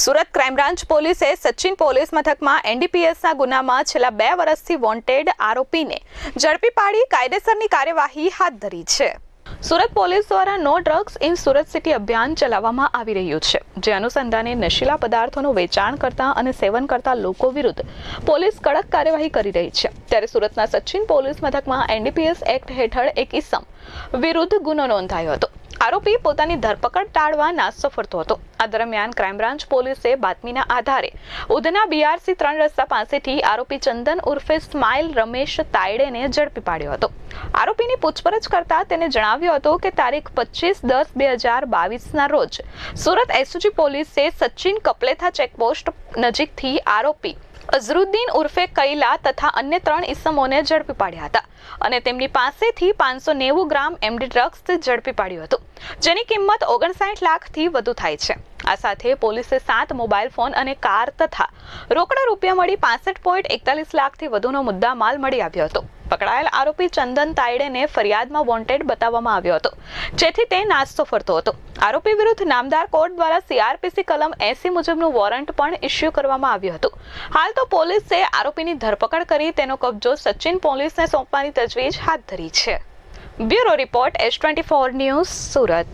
Surat crime branch પોલીસે Sachin police મથકમાં એનડીપીએસના ગુનામાં છેલ્લા બે વર્ષથી વોન્ટેડ આરોપીને ઝડપી પાડી કાયદેસરની કાર્યવાહી હાથ ધરી છે. સુરત પોલીસ દ્વારા no drugs in Surat city અભિયાન ચલાવવામાં આવી રહ્યું છે, જે અનુસંધાને નશીલા પદાર્થોનું વેચાણ કરતા અને સેવન કરતા લોકો વિરુદ્ધ પોલીસ કડક કાર્યવાહી કરી રહી છે. ત્યારે સુરતના સચિન પોલીસ મથકમાં એનડીપીએસ એક્ટ હેઠળ એક ઇસમ વિરુદ્ધ ગુનો નોંધાયો હતો. આરોપી પોતાની ધરપકડ ટાળવા નાસ્તો ફરતો હતો. આ દરમિયાન ક્રાઇમ બ્રાન્ચ પોલીસે બાતમીના આધારે ઉધના બીઆરસી ત્રણ રસ્તા પાસેથી આરોપી ચંદન ઉર્ફે સ્માઇલ રમેશ તાયડેને ઝડપી પાડ્યો હતો. આરોપીની પૂછપરછ કરતા તેને જણાવ્યું હતું કે તારીખ પચીસ દસ બે હજાર બાવીસના રોજ સુરત એસઓજી પોલીસે સચિન કપલેથા ચેકપોસ્ટ નજીકથી આરોપી અઝરુદ્દીન ઉર્ફે કૈલા તથા અન્ય ત્રણ ઇસમોને ઝડપી પાડ્યા હતા અને તેમની પાસેથી પાંચસો નેવું ગ્રામ એમડી ડ્રગ્સ ઝડપી પાડ્યું હતું, જેની કિંમત ઓગણસાઠ લાખથી વધુ થાય છે. આ સાથે પોલીસે સાત મોબાઈલ ફોન અને કાર તથા રોકડા રૂપિયા મળી પાસઠ પોઈન્ટ એકતાલીસ લાખથી વધુનો મુદ્દા માલ મળી આવ્યો હતો. પકડાયેલ આરોપી ચંદન તાયડેને ફરિયાદમાં વોન્ટેડ બતાવવામાં આવ્યો હતો. જેથી તે નાસ્તો ફરતો હતો. આરોપી વિરુદ્ધ નામદાર કોર્ટ દ્વારા સીઆરપીસી કલમ એસી મુજબનું વોરંટ પણ ઇસ્યુ કરવામાં આવ્યું હતું. હાલ તો પોલીસે આરોપીની ધરપકડ કરી તેનો કબજો સચિન પોલીસને સોંપવાની તજવીજ હાથ ધરી છે. Bureau report S twenty four news Surat.